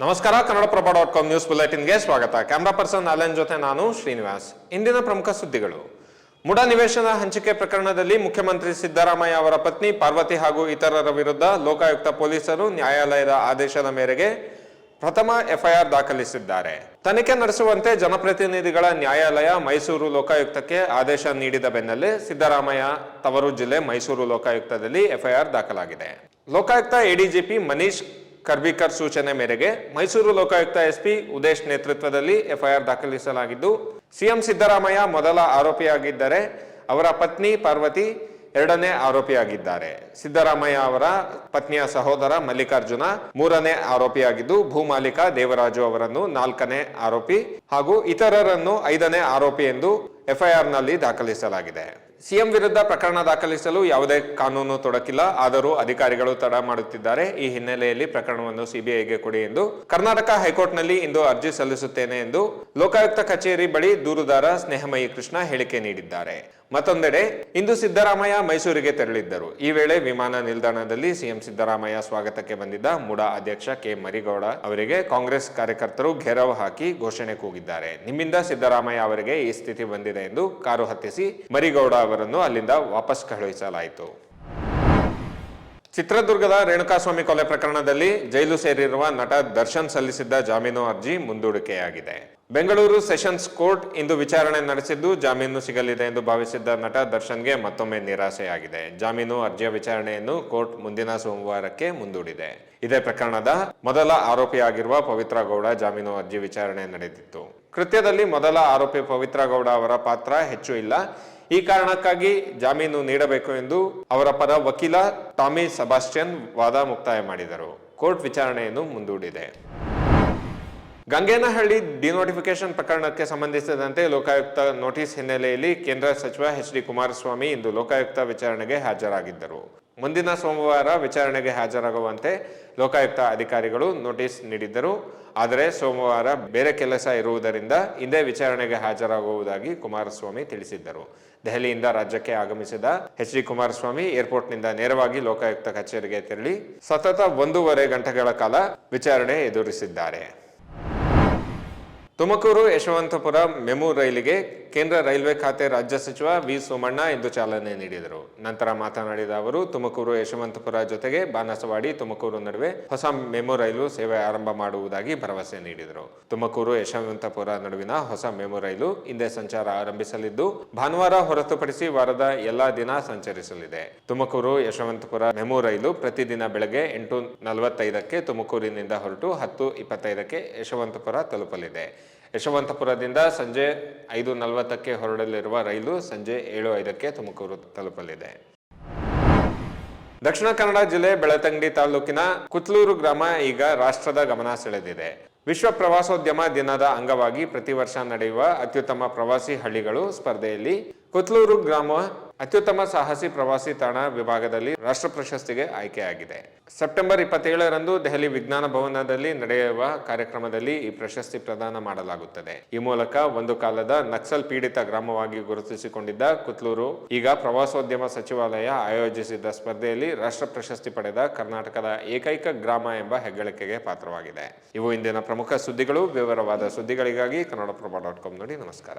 ನಮಸ್ಕಾರ Kannadaprabha dot com news ಬುಲೆಟಿನ್ಗೆ ಸ್ವಾಗತ. ಕ್ಯಾಮ್ರಾ ಪರ್ಸನ್ ಅಲೆನ್ ಜೊತೆ ನಾನು ಶ್ರೀನಿವಾಸ್. ಇಂದಿನ ಪ್ರಮುಖ ಸುದ್ದಿಗಳು. ಮುಡ ನಿವೇಶನ ಹಂಚಿಕೆ ಪ್ರಕರಣದಲ್ಲಿ ಮುಖ್ಯಮಂತ್ರಿ ಸಿದ್ದರಾಮಯ್ಯ ಅವರ ಪತ್ನಿ ಪಾರ್ವತಿ ಹಾಗೂ ಇತರರ ವಿರುದ್ಧ ಲೋಕಾಯುಕ್ತ ಪೊಲೀಸರು ನ್ಯಾಯಾಲಯದ ಆದೇಶದ ಮೇರೆಗೆ ಪ್ರಥಮ ಎಫ್ಐಆರ್ ದಾಖಲಿಸಿದ್ದಾರೆ. ತನಿಖೆ ನಡೆಸುವಂತೆ ಜನಪ್ರತಿನಿಧಿಗಳ ನ್ಯಾಯಾಲಯ ಮೈಸೂರು ಲೋಕಾಯುಕ್ತಕ್ಕೆ ಆದೇಶ ನೀಡಿದ ಬೆನ್ನಲ್ಲೇ ಸಿದ್ದರಾಮಯ್ಯ ತವರು ಜಿಲ್ಲೆ ಮೈಸೂರು ಲೋಕಾಯುಕ್ತದಲ್ಲಿ ಎಫ್ಐಆರ್ ದಾಖಲಾಗಿದೆ. ಲೋಕಾಯುಕ್ತ ಎಡಿಜಿಪಿ ಮನೀಶ್ ಕರ್ಬಿಕರ್ ಸೂಚನೆ ಮೇರೆಗೆ ಮೈಸೂರು ಲೋಕಾಯುಕ್ತ ಎಸ್ಪಿ ಉದೇಶ್ ನೇತೃತ್ವದಲ್ಲಿ ಎಫ್ಐಆರ್ ದಾಖಲಿಸಲಾಗಿದ್ದು, ಸಿಎಂ ಸಿದ್ದರಾಮಯ್ಯ ಮೊದಲ ಆರೋಪಿಯಾಗಿದ್ದರೆ ಅವರ ಪತ್ನಿ ಪಾರ್ವತಿ ಎರಡನೇ ಆರೋಪಿಯಾಗಿದ್ದಾರೆ. ಸಿದ್ದರಾಮಯ್ಯ ಅವರ ಪತ್ನಿಯ ಸಹೋದರ ಮಲ್ಲಿಕಾರ್ಜುನ ಮೂರನೇ ಆರೋಪಿಯಾಗಿದ್ದು ಭೂಮಾಲೀಕ ದೇವರಾಜು ಅವರನ್ನು ನಾಲ್ಕನೇ ಆರೋಪಿ ಹಾಗೂ ಇತರರನ್ನು ಐದನೇ ಆರೋಪಿ ಎಂದು ಎಫ್ಐಆರ್ನಲ್ಲಿ ದಾಖಲಿಸಲಾಗಿದೆ. ಸಿಎಂ ವಿರುದ್ಧ ಪ್ರಕರಣ ದಾಖಲಿಸಲು ಯಾವುದೇ ಕಾನೂನು ತೊಡಕಿಲ್ಲ. ಆದರೂ ಅಧಿಕಾರಿಗಳು ತಡ ಮಾಡುತ್ತಿದ್ದಾರೆ. ಈ ಹಿನ್ನೆಲೆಯಲ್ಲಿ ಪ್ರಕರಣವನ್ನು ಸಿಬಿಐಗೆ ಕೊಡಿ ಎಂದು ಕರ್ನಾಟಕ ಹೈಕೋರ್ಟ್ನಲ್ಲಿ ಇಂದು ಅರ್ಜಿ ಸಲ್ಲಿಸುತ್ತೇನೆ ಎಂದು ಲೋಕಾಯುಕ್ತ ಕಚೇರಿ ಬಳಿ ದೂರುದಾರ ಸ್ನೇಹಮಯಿ ಕೃಷ್ಣ ಹೇಳಿಕೆ ನೀಡಿದ್ದಾರೆ. ಮತ್ತೊಂದೆಡೆ, ಇಂದು ಸಿದ್ದರಾಮಯ್ಯ ಮೈಸೂರಿಗೆ ತೆರಳಿದ್ದರು. ಈ ವೇಳೆ ವಿಮಾನ ನಿಲ್ದಾಣದಲ್ಲಿ ಸಿಎಂ ಸಿದ್ದರಾಮಯ್ಯ ಸ್ವಾಗತಕ್ಕೆ ಬಂದಿದ್ದ ಮುಡಾ ಅಧ್ಯಕ್ಷ ಕೆ. ಮರಿಗೌಡ ಅವರಿಗೆ ಕಾಂಗ್ರೆಸ್ ಕಾರ್ಯಕರ್ತರು ಘೆರವ್ ಹಾಕಿ ಘೋಷಣೆ ಕೂಗಿದ್ದಾರೆ. ನಿಮ್ಮಿಂದ ಸಿದ್ದರಾಮಯ್ಯ ಅವರಿಗೆ ಈ ಸ್ಥಿತಿ ಬಂದಿದೆ ಎಂದು ಕಾರು ಹತ್ತಿಸಿ ಮರಿಗೌಡ ಅವರನ್ನು ಅಲ್ಲಿಂದ ವಾಪಸ್ ಕಳುಹಿಸಲಾಯಿತು. ಚಿತ್ರದುರ್ಗದ ರೇಣುಕಾಸ್ವಾಮಿ ಕೊಲೆ ಪ್ರಕರಣದಲ್ಲಿ ಜೈಲು ಸೇರಿರುವ ನಟ ದರ್ಶನ್ ಸಲ್ಲಿಸಿದ್ದ ಜಾಮೀನು ಅರ್ಜಿ ಮುಂದೂಡಿಕೆಯಾಗಿದೆ. ಬೆಂಗಳೂರು ಸೆಷನ್ಸ್ ಕೋರ್ಟ್ ಇಂದು ವಿಚಾರಣೆ ನಡೆಸಿದ್ದು ಜಾಮೀನು ಸಿಗಲಿದೆ ಎಂದು ಭಾವಿಸಿದ್ದ ನಟ ದರ್ಶನ್ಗೆ ಮತ್ತೊಮ್ಮೆ ನಿರಾಸೆಯಾಗಿದೆ. ಜಾಮೀನು ಅರ್ಜಿಯ ವಿಚಾರಣೆಯನ್ನು ಕೋರ್ಟ್ ಮುಂದಿನ ಸೋಮವಾರಕ್ಕೆ ಮುಂದೂಡಿದೆ. ಇದೇ ಪ್ರಕರಣದ ಮೊದಲ ಆರೋಪಿಯಾಗಿರುವ ಪವಿತ್ರ ಗೌಡ ಜಾಮೀನು ಅರ್ಜಿ ವಿಚಾರಣೆ ನಡೆದಿತ್ತು. ಕೃತ್ಯದಲ್ಲಿ ಮೊದಲ ಆರೋಪಿ ಪವಿತ್ರ ಗೌಡ ಅವರ ಪಾತ್ರ ಹೆಚ್ಚು ಇಲ್ಲ. ಈ ಕಾರಣಕ್ಕಾಗಿ ಜಾಮೀನು ನೀಡಬೇಕು ಎಂದು ಅವರ ಪರ ವಕೀಲ ಟಾಮಿ ಸಬಾಸ್ಟಿಯನ್ ವಾದ ಮುಕ್ತಾಯ ಮಾಡಿದರು. ಕೋರ್ಟ್ ವಿಚಾರಣೆಯನ್ನು ಮುಂದೂಡಿದೆ. ಗಂಗೇನಹಳ್ಳಿ ಡಿನೋಟಿಫಿಕೇಶನ್ ಪ್ರಕರಣಕ್ಕೆ ಸಂಬಂಧಿಸಿದಂತೆ ಲೋಕಾಯುಕ್ತ ನೋಟಿಸ್ ಹಿನ್ನೆಲೆಯಲ್ಲಿ ಕೇಂದ್ರ ಸಚಿವ ಎಚ್ ಡಿ ಕುಮಾರಸ್ವಾಮಿ ಇಂದು ಲೋಕಾಯುಕ್ತ ವಿಚಾರಣೆಗೆ ಹಾಜರಾಗಿದ್ದರು. ಮುಂದಿನ ಸೋಮವಾರ ವಿಚಾರಣೆಗೆ ಹಾಜರಾಗುವಂತೆ ಲೋಕಾಯುಕ್ತ ಅಧಿಕಾರಿಗಳು ನೋಟಿಸ್ ನೀಡಿದ್ದರು. ಆದರೆ ಸೋಮವಾರ ಬೇರೆ ಕೆಲಸ ಇರುವುದರಿಂದ ಇಂದೇ ವಿಚಾರಣೆಗೆ ಹಾಜರಾಗುವುದಾಗಿ ಕುಮಾರಸ್ವಾಮಿ ತಿಳಿಸಿದ್ದರು. ದೆಹಲಿಯಿಂದ ರಾಜ್ಯಕ್ಕೆ ಆಗಮಿಸಿದ ಎಚ್ ಡಿ ಕುಮಾರಸ್ವಾಮಿ ಏರ್ಪೋರ್ಟ್ನಿಂದ ನೇರವಾಗಿ ಲೋಕಾಯುಕ್ತ ಕಚೇರಿಗೆ ತೆರಳಿ ಸತತ ಒಂದೂವರೆ ಗಂಟೆಗಳ ಕಾಲ ವಿಚಾರಣೆ ಎದುರಿಸಿದ್ದಾರೆ. ತುಮಕೂರು, ಯಶವಂತಪುರ ಮೆಮು ರೈಲಿಗೆ ಕೇಂದ್ರ ರೈಲ್ವೆ ಖಾತೆ ರಾಜ್ಯ ಸಚಿವ ವಿ ಸೋಮಣ್ಣ ಇಂದು ಚಾಲನೆ ನೀಡಿದರು. ನಂತರ ಮಾತನಾಡಿದ ಅವರು, ತುಮಕೂರು, ಯಶವಂತಪುರ ಜೊತೆಗೆ ಬಾನಸವಾಡಿ, ತುಮಕೂರು ನಡುವೆ ಹೊಸ ಮೆಮು ರೈಲು ಸೇವೆ ಆರಂಭ ಮಾಡುವುದಾಗಿ ಭರವಸೆ ನೀಡಿದರು. ತುಮಕೂರು, ಯಶವಂತಪುರ ನಡುವಿನ ಹೊಸ ಮೆಮು ರೈಲು ಇಂದೇ ಸಂಚಾರ ಆರಂಭಿಸಲಿದ್ದು, ಭಾನುವಾರ ಹೊರತುಪಡಿಸಿ ವಾರದ ಎಲ್ಲಾ ದಿನ ಸಂಚರಿಸಲಿದೆ. ತುಮಕೂರು, ಯಶವಂತಪುರ ಮೆಮು ರೈಲು ಪ್ರತಿದಿನ ಬೆಳಗ್ಗೆ ಎಂಟು ನಲವತ್ತೈದಕ್ಕೆ ತುಮಕೂರಿನಿಂದ ಹೊರಟು ಹತ್ತು ಇಪ್ಪತ್ತೈದಕ್ಕೆ ಯಶವಂತಪುರ ತಲುಪಲಿದೆ. ಯಶವಂತಪುರದಿಂದ ಸಂಜೆ ಐದು ನಲವತ್ತಕ್ಕೆ ಹೊರಡಲಿರುವ ರೈಲು ಸಂಜೆ ಏಳು ಐದಕ್ಕೆ ತುಮಕೂರು ತಲುಪಲಿದೆ. ದಕ್ಷಿಣ ಕನ್ನಡ ಜಿಲ್ಲೆ ಬೆಳತಂಗಡಿ ತಾಲೂಕಿನ ಕುತ್ಲೂರು ಗ್ರಾಮ ಈಗ ರಾಷ್ಟ್ರದ ಗಮನ ಸೆಳೆದಿದೆ. ವಿಶ್ವ ಪ್ರವಾಸೋದ್ಯಮ ದಿನದ ಅಂಗವಾಗಿ ಪ್ರತಿ ವರ್ಷ ನಡೆಯುವ ಅತ್ಯುತ್ತಮ ಪ್ರವಾಸಿ ಹಳ್ಳಿಗಳು ಸ್ಪರ್ಧೆಯಲ್ಲಿ ಕುತ್ಲೂರು ಗ್ರಾಮ ಅತ್ಯುತ್ತಮ ಸಾಹಸಿ ಪ್ರವಾಸಿ ತಾಣ ವಿಭಾಗದಲ್ಲಿ ರಾಷ್ಟ್ರ ಪ್ರಶಸ್ತಿಗೆ ಆಯ್ಕೆಯಾಗಿದೆ. ಸೆಪ್ಟೆಂಬರ್ ಇಪ್ಪತ್ತೇಳರಂದು ದೆಹಲಿ ವಿಜ್ಞಾನ ಭವನದಲ್ಲಿ ನಡೆಯುವ ಕಾರ್ಯಕ್ರಮದಲ್ಲಿ ಈ ಪ್ರಶಸ್ತಿ ಪ್ರದಾನ ಮಾಡಲಾಗುತ್ತದೆ. ಈ ಮೂಲಕ ಒಂದು ಕಾಲದ ನಕ್ಸಲ್ ಪೀಡಿತ ಗ್ರಾಮವಾಗಿ ಗುರುತಿಸಿಕೊಂಡಿದ್ದ ಕುತ್ಲೂರು, ಈಗ ಪ್ರವಾಸೋದ್ಯಮ ಸಚಿವಾಲಯ ಆಯೋಜಿಸಿದ್ದ ಸ್ಪರ್ಧೆಯಲ್ಲಿ ರಾಷ್ಟ್ರ ಪ್ರಶಸ್ತಿ ಪಡೆದ ಕರ್ನಾಟಕದ ಏಕೈಕ ಗ್ರಾಮ ಎಂಬ ಹೆಗ್ಗಳಿಕೆಗೆ ಪಾತ್ರವಾಗಿದೆ. ಇವು ಇಂದಿನ ಪ್ರಮುಖ ಸುದ್ದಿಗಳು. ವಿವರವಾದ ಸುದ್ದಿಗಳಿಗಾಗಿ ಕನ್ನಡಪ್ರಭ ಡಾಟ್ ಕಾಮ್ ನೋಡಿ ನಮಸ್ಕಾರ.